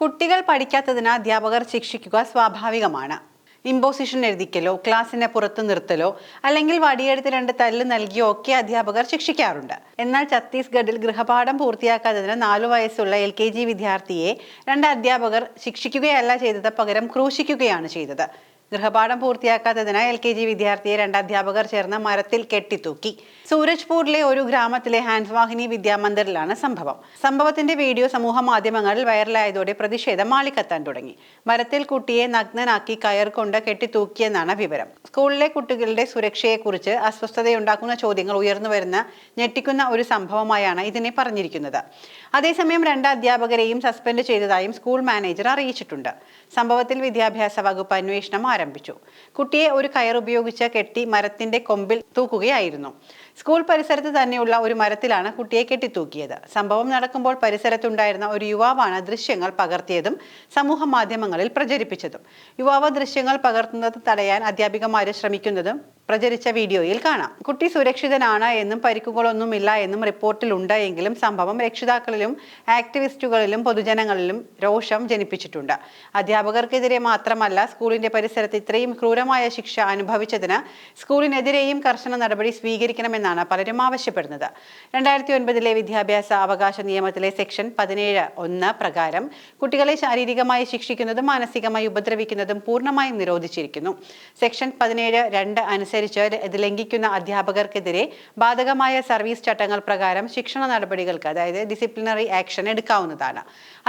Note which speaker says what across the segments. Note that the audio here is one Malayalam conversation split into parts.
Speaker 1: കുട്ടികൾ പഠിക്കാത്തതിന് അധ്യാപകർ ശിക്ഷിക്കുക സ്വാഭാവികമാണ്. ഇമ്പോസിഷൻ എഴുതിക്കലോ ക്ലാസ്സിനെ പുറത്തു നിർത്തലോ അല്ലെങ്കിൽ വടിയെടുത്ത് രണ്ട് തല്ല് നൽകിയോ ഒക്കെ അധ്യാപകർ ശിക്ഷിക്കാറുണ്ട്. എന്നാൽ ഛത്തീസ്ഗഡിൽ ഗൃഹപാഠം പൂർത്തിയാക്കാത്തതിന് നാലു വയസ്സുള്ള എൽ കെ ജി വിദ്യാർത്ഥിയെ രണ്ട് അധ്യാപകർ ശിക്ഷിക്കുകയല്ല ചെയ്തത് പകരം ക്രൂശിക്കുകയാണ് ചെയ്തത്. ഗൃഹപാഠം പൂർത്തിയാക്കാത്തതിനാൽ എൽ കെ ജി വിദ്യാർത്ഥിയെ രണ്ട് അധ്യാപകർ ചേർന്ന് മരത്തിൽ കെട്ടിത്തൂക്കി. സൂരജ്പൂരിലെ ഒരു ഗ്രാമത്തിലെ ഹാൻസ്വാഹിനി വിദ്യാമന്ദിറിലാണ് സംഭവം. സംഭവത്തിന്റെ വീഡിയോ സമൂഹ മാധ്യമങ്ങളിൽ വൈറലായതോടെ പ്രതിഷേധം മാളിക്കത്താൻ തുടങ്ങി. മരത്തിൽ കുട്ടിയെ നഗ്നനാക്കി കയർ കൊണ്ട് കെട്ടിത്തൂക്കിയെന്നാണ് വിവരം. സ്കൂളിലെ കുട്ടികളുടെ സുരക്ഷയെക്കുറിച്ച് അസ്വസ്ഥതയുണ്ടാക്കുന്ന ചോദ്യങ്ങൾ ഉയർന്നു വരുന്ന ഞെട്ടിക്കുന്ന ഒരു സംഭവമായാണ് ഇതിനെ പറഞ്ഞിരിക്കുന്നത്. അതേസമയം രണ്ട് അധ്യാപകരെയും സസ്പെൻഡ് ചെയ്തതായും സ്കൂൾ മാനേജർ അറിയിച്ചിട്ടുണ്ട്. സംഭവത്തിൽ വിദ്യാഭ്യാസ വകുപ്പ് അന്വേഷണം ആരംഭിച്ചു. കുട്ടിയെ ഒരു കയർ ഉപയോഗിച്ച് കെട്ടി മരത്തിന്റെ കൊമ്പിൽ തൂക്കുകയായിരുന്നു. സ്കൂൾ പരിസരത്ത് തന്നെയുള്ള ഒരു മരത്തിലാണ് കുട്ടിയെ കെട്ടിത്തൂക്കിയത്. സംഭവം നടക്കുമ്പോൾ പരിസരത്തുണ്ടായിരുന്ന ഒരു യുവാവാണ് ദൃശ്യങ്ങൾ പകർത്തിയതും സമൂഹ മാധ്യമങ്ങളിൽ പ്രചരിപ്പിച്ചതും. യുവാവ് ദൃശ്യങ്ങൾ പകർത്തുന്നത് തടയാൻ അധ്യാപികമാരെ ശ്രമിക്കുന്നതും പ്രചരിച്ച വീഡിയോയിൽ കാണാം. കുട്ടി സുരക്ഷിതനാണ് എന്നും പരിക്കുകളൊന്നുമില്ല എന്നും റിപ്പോർട്ടിലുണ്ട് എങ്കിലും സംഭവം രക്ഷിതാക്കളിലും ആക്ടിവിസ്റ്റുകളിലും പൊതുജനങ്ങളിലും രോഷം ജനിപ്പിച്ചിട്ടുണ്ട്. അധ്യാപകർക്കെതിരെ മാത്രമല്ല സ്കൂളിന്റെ പരിസരത്ത് ഇത്രയും ക്രൂരമായ ശിക്ഷ അനുഭവിച്ചതിന് സ്കൂളിനെതിരെയും കർശന നടപടി സ്വീകരിക്കണമെന്നാണ് പലരും ആവശ്യപ്പെടുന്നത്. രണ്ടായിരത്തി ഒൻപതിലെ വിദ്യാഭ്യാസ അവകാശ നിയമത്തിലെ സെക്ഷൻ പതിനേഴ് ഒന്ന് പ്രകാരം കുട്ടികളെ ശാരീരികമായി ശിക്ഷിക്കുന്നതും മാനസികമായി ഉപദ്രവിക്കുന്നതും പൂർണമായും നിരോധിച്ചിരിക്കുന്നു. സെക്ഷൻ പതിനേഴ് രണ്ട് അനുസരിച്ച് ഇത് ലംഘിക്കുന്ന അധ്യാപകർക്കെതിരെ ബാധകമായ സർവീസ് ചട്ടങ്ങൾ പ്രകാരം ശിക്ഷണ നടപടികൾക്ക് അതായത് ഡിസിപ്ലിനറി ആക്ഷൻ എടുക്കാവുന്നതാണ്.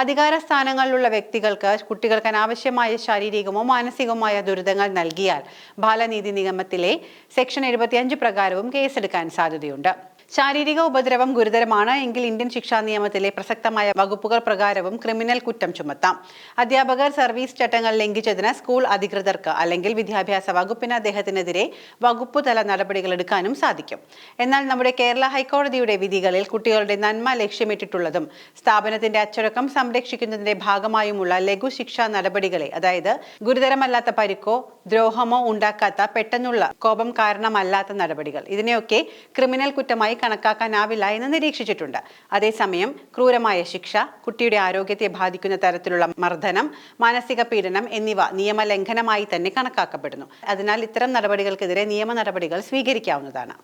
Speaker 1: അധികാര സ്ഥാനങ്ങളിലുള്ള വ്യക്തികൾക്ക് കുട്ടികൾക്ക് അനാവശ്യമായ ശാരീരികമോ മാനസികമായ ദുരിതങ്ങൾ നൽകിയാൽ ബാലനീതി നിയമത്തിലെ സെക്ഷൻ എഴുപത്തിയഞ്ച് പ്രകാരവും കേസെടുക്കാൻ സാധ്യതയുണ്ട്. ശാരീരിക ഉപദ്രവം ഗുരുതരമാണ്. എങ്കിൽ ഇന്ത്യൻ ശിക്ഷാ നിയമത്തിലെ പ്രസക്തമായ വകുപ്പുകൾ പ്രകാരവും ക്രിമിനൽ കുറ്റം ചുമത്താം. അധ്യാപകർ സർവീസ് ചട്ടങ്ങൾ ലംഘിച്ചതിന് സ്കൂൾ അധികൃതർക്ക് അല്ലെങ്കിൽ വിദ്യാഭ്യാസ വകുപ്പിന് അദ്ദേഹത്തിനെതിരെ വകുപ്പുതല നടപടികൾ എടുക്കാനും സാധിക്കും. എന്നാൽ നമ്മുടെ കേരള ഹൈക്കോടതിയുടെ വിധികളിൽ കുട്ടികളുടെ നന്മ ലക്ഷ്യമിട്ടിട്ടുള്ളതും സ്ഥാപനത്തിന്റെ അച്ചടക്കം സംരക്ഷിക്കുന്നതിന്റെ ഭാഗമായുമുള്ള ലഘു ശിക്ഷാ നടപടികളെ അതായത് ഗുരുതരമല്ലാത്ത പരിക്കോ ദ്രോഹമോ ഉണ്ടാക്കാത്ത പെട്ടെന്നുള്ള കോപം കാരണമല്ലാത്ത നടപടികൾ ഇതിനെയൊക്കെ ക്രിമിനൽ കുറ്റമായി കണക്കാക്കാനാവില്ല എന്ന് നിരീക്ഷിച്ചിട്ടുണ്ട്. അതേസമയം ക്രൂരമായ ശിക്ഷ കുട്ടിയുടെ ആരോഗ്യത്തെ ബാധിക്കുന്ന തരത്തിലുള്ള മർദ്ദനം മാനസിക പീഡനം എന്നിവ നിയമലംഘനമായി തന്നെ കണക്കാക്കപ്പെടുന്നു. അതിനാൽ ഇത്തരം നടപടികൾക്കെതിരെ നിയമ നടപടികൾ സ്വീകരിക്കാവുന്നതാണ്.